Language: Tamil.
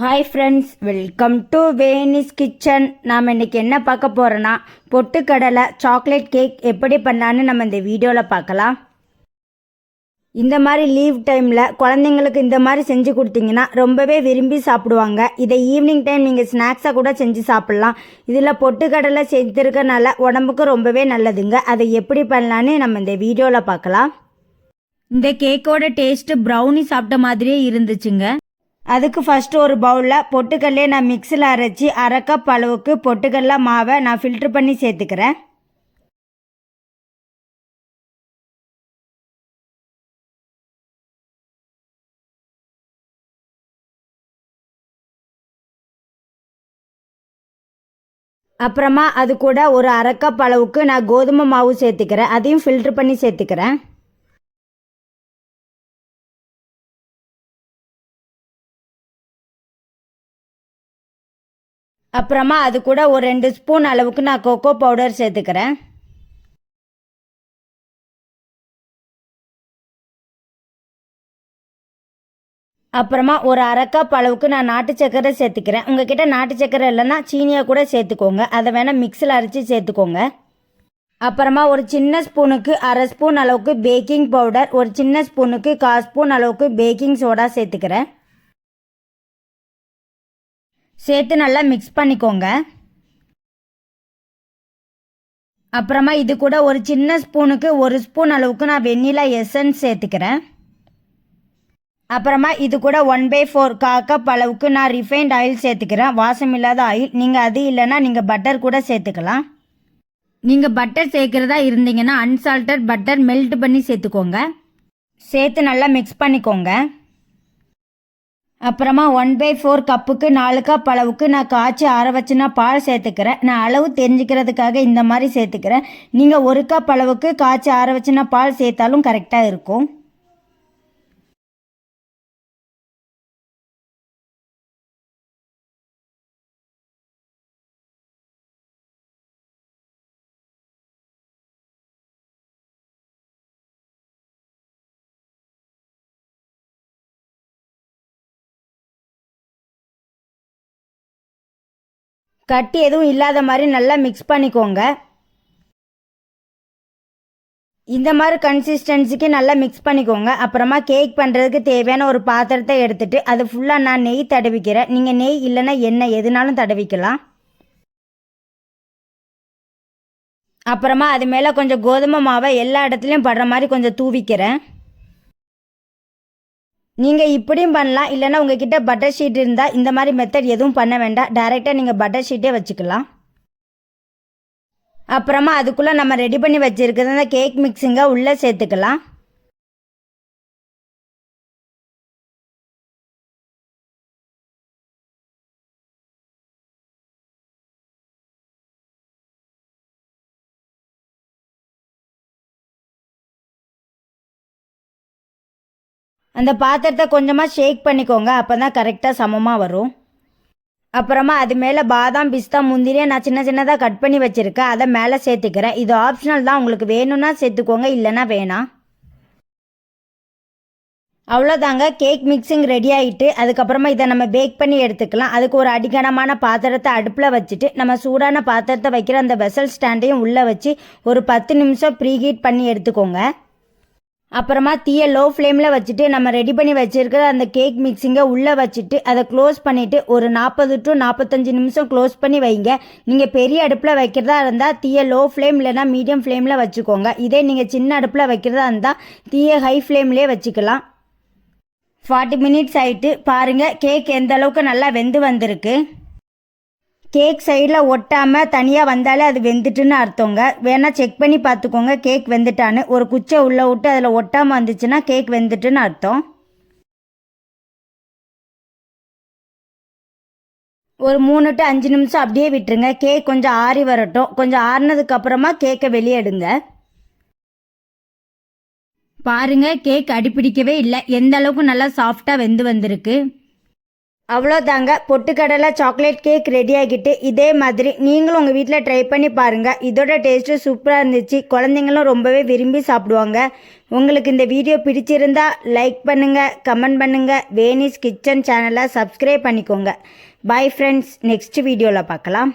Hi friends welcome to Veni's kitchen நாம் இன்னைக்கு என்ன பார்க்க போகிறோன்னா பொட்டுக்கடலை சாக்லேட் கேக் எப்படி பண்ணலான்னு நம்ம இந்த வீடியோவில் பார்க்கலாம். இந்த மாதிரி லீவ் டைமில் குழந்தைங்களுக்கு இந்த மாதிரி செஞ்சு கொடுத்தீங்கன்னா ரொம்பவே விரும்பி சாப்பிடுவாங்க. இதை ஈவினிங் டைம் நீங்கள் ஸ்நாக்ஸாக கூட செஞ்சு சாப்பிட்லாம். இதில் பொட்டுக்கடலை செஞ்சுருக்கனால உடம்புக்கு ரொம்பவே நல்லதுங்க. அதை எப்படி பண்ணலான்னு நம்ம இந்த வீடியோவில் பார்க்கலாம். இந்த கேக்கோட டேஸ்ட்டு ப்ரௌனி சாப்பிட்ட மாதிரியே இருந்துச்சுங்க. அதுக்கு ஃபஸ்ட்டு ஒரு பவுலில் பொட்டுக்கல்லையே நான் மிக்சியில் அரைச்சி அரை கப் அளவுக்கு பொட்டுக்கல்ல மாவை நான் ஃபில்ட்ரு பண்ணி சேர்த்துக்கிறேன். அப்புறமா அது கூட ஒரு அரை கப் அளவுக்கு நான் கோதுமை மாவு சேர்த்துக்கிறேன். அதையும் ஃபில்ட்ரு பண்ணி சேர்த்துக்கிறேன். அப்புறமா அது கூட ஒரு ரெண்டு ஸ்பூன் அளவுக்கு நான் கொக்கோ பவுடர் சேர்த்துக்கிறேன். அப்புறமா ஒரு அரைக்காப் அளவுக்கு நான் நாட்டு சக்கரை சேர்த்துக்கிறேன். உங்ககிட்ட நாட்டு சக்கரை இல்லைன்னா சீனியை கூட சேர்த்துக்கோங்க. அதை வேணால் மிக்ஸில் அரைச்சி சேர்த்துக்கோங்க. அப்புறமா ஒரு சின்ன ஸ்பூனுக்கு அரை ஸ்பூன் அளவுக்கு பேக்கிங் பவுடர் ஒரு சின்ன ஸ்பூனுக்கு கால் ஸ்பூன் அளவுக்கு பேக்கிங் சோடா சேர்த்துக்கிறேன். சேர்த்து நல்லா மிக்ஸ் பண்ணிக்கோங்க. அப்புறமா இது கூட ஒரு சின்ன ஸ்பூனுக்கு ஒரு ஸ்பூன் அளவுக்கு நான் வெண்ணிலா எசன்ஸ் சேர்த்துக்கிறேன். அப்புறமா இது கூட ஒன் பை ஃபோர் கா கப் அளவுக்கு நான் ரிஃபைண்ட் ஆயில் சேர்த்துக்கிறேன். வாசம் இல்லாத ஆயில் நீங்கள் அது இல்லைன்னா நீங்கள் பட்டர் கூட சேர்த்துக்கலாம். நீங்கள் பட்டர் சேர்க்குறதா இருந்தீங்கன்னா அன்சால்டட் பட்டர் மெல்ட் பண்ணி சேர்த்துக்கோங்க. சேர்த்து நல்லா மிக்ஸ் பண்ணிக்கோங்க. அப்புறமா ஒன் பை ஃபோர் கப்புக்கு நாலு கப் அளவுக்கு நான் காய்ச்சி ஆற வச்சுனா பால் சேர்த்துக்கிறேன். நான் அளவு தெரிஞ்சுக்கிறதுக்காக இந்த மாதிரி சேர்த்துக்கிறேன். நீங்கள் ஒரு கப் அளவுக்கு காய்ச்சி ஆற வச்சுனா பால் சேர்த்தாலும் கரெக்டாக இருக்கும். கட்டி எதுவும் இல்லாத மாதிரி நல்லா மிக்ஸ் பண்ணிக்கோங்க. இந்த மாதிரி கன்சிஸ்டன்சிக்கு நல்லா மிக்ஸ் பண்ணிக்கோங்க. அப்புறமா கேக் பண்ணுறதுக்கு தேவையான ஒரு பாத்திரத்தை எடுத்துட்டு அது ஃபுல்லாக நான் நெய் தடவிக்கிறேன். நீங்கள் நெய் இல்லைன்னா எண்ணெய் எதுனாலும் தடவிக்கலாம். அப்புறமா அது மேலே கொஞ்சம் கோதுமை மாவை எல்லா இடத்துலையும் படுற மாதிரி கொஞ்சம் தூவிக்கிறேன். நீங்கள் இப்படியும் பண்ணலாம் இல்லைன்னா உங்ககிட்ட பட்டர் ஷீட் இருந்தால் இந்த மாதிரி மெத்தட் எதுவும் பண்ண வேண்டாம். டைரெக்டாக நீங்கள் பட்டர் ஷீட்டே வச்சுக்கலாம். அப்புறமா அதுக்குள்ளே நம்ம ரெடி பண்ணி வச்சுருக்கிறது அந்த கேக் மிக்ஸிங்காக உள்ளே சேர்த்துக்கலாம். அந்த பாத்திரத்தை கொஞ்சமாக ஷேக் பண்ணிக்கோங்க. அப்போ தான் கரெக்டாக சமமாக வரும். அப்புறமா அது மேலே பாதாம் பிஸ்தா முந்திரியை நான் சின்ன சின்னதாக கட் பண்ணி வச்சுருக்கேன். அதை மேலே சேர்த்துக்கிறேன். இது ஆப்ஷனல் தான். உங்களுக்கு வேணும்னா சேர்த்துக்கோங்க. இல்லைன்னா வேணாம். அவ்வளோதாங்க கேக் மிக்சிங் ரெடி ஆகிட்டு அதுக்கப்புறமா இதை நம்ம பேக் பண்ணி எடுத்துக்கலாம். அதுக்கு ஒரு அடிக்கனமான பாத்திரத்தை அடுப்பில் வச்சுட்டு நம்ம சூடான பாத்திரத்தை வைக்கிற அந்த வெசல் ஸ்டாண்டையும் உள்ளே வச்சு ஒரு பத்து நிமிஷம் ப்ரீஹீட் பண்ணி எடுத்துக்கோங்க. அப்புறமா தீயை லோ ஃப்ளேமில் வச்சுட்டு நம்ம ரெடி பண்ணி வச்சுருக்கிற அந்த கேக் மிக்சிங்கை உள்ளே வச்சுட்டு அதை க்ளோஸ் பண்ணிவிட்டு ஒரு நாற்பது டு நாற்பத்தஞ்சு நிமிஷம் க்ளோஸ் பண்ணி வைங்க. நீங்கள் பெரிய அடுப்பில் வைக்கிறதா இருந்தால் தீயை லோ ஃப்ளேம் இல்லைனா மீடியம் ஃப்ளேமில் வச்சுக்கோங்க. இதே நீங்கள் சின்ன அடுப்பில் வைக்கிறதா இருந்தால் தீயை ஹை ஃப்ளேம்லேயே வச்சுக்கலாம். ஃபார்ட்டி மினிட்ஸ் ஆகிட்டு பாருங்கள் கேக் எந்த அளவுக்கு நல்லா வெந்து வந்திருக்கு. கேக் சைடில் ஒட்டாமல் தனியாக வந்தாலே அது வெந்துட்டுன்னு அர்த்தங்க. வேணால் செக் பண்ணி பார்த்துக்கோங்க கேக் வெந்துட்டான்னு. ஒரு குச்சை உள்ளே விட்டு அதில் ஒட்டாமல் வந்துச்சுன்னா கேக் வெந்துட்டுன்னு அர்த்தம். ஒரு மூணு டு அஞ்சு நிமிஷம் அப்படியே விட்டுருங்க. கேக் கொஞ்சம் ஆறி வரட்டும். கொஞ்சம் ஆறினதுக்கப்புறமா கேக்கை வெளியே எடுங்க. பாருங்க கேக் அடிப்பிடிக்கவே இல்லை. எந்த அளவுக்கு நல்லா சாஃப்டாக வெந்து வந்திருக்கு. அவ்வளோதாங்க. பொட்டுக்கடலை சாக்லேட் கேக் ரெடி ஆகிட்டு இதே மாதிரி நீங்களும் உங்கள் வீட்டில் ட்ரை பண்ணி பாருங்கள் இதோட டேஸ்ட்டு சூப்பராக இருந்துச்சு. குழந்தைங்களும் ரொம்பவே விரும்பி சாப்பிடுவாங்க. உங்களுக்கு இந்த வீடியோ பிடிச்சிருந்தா லைக் பண்ணுங்கள் கமெண்ட் பண்ணுங்கள் வேனிஸ் கிச்சன் சேனலை சப்ஸ்கிரைப் பண்ணிக்கோங்க. பாய் ஃப்ரெண்ட்ஸ் நெக்ஸ்ட் வீடியோவில் பார்க்கலாம்.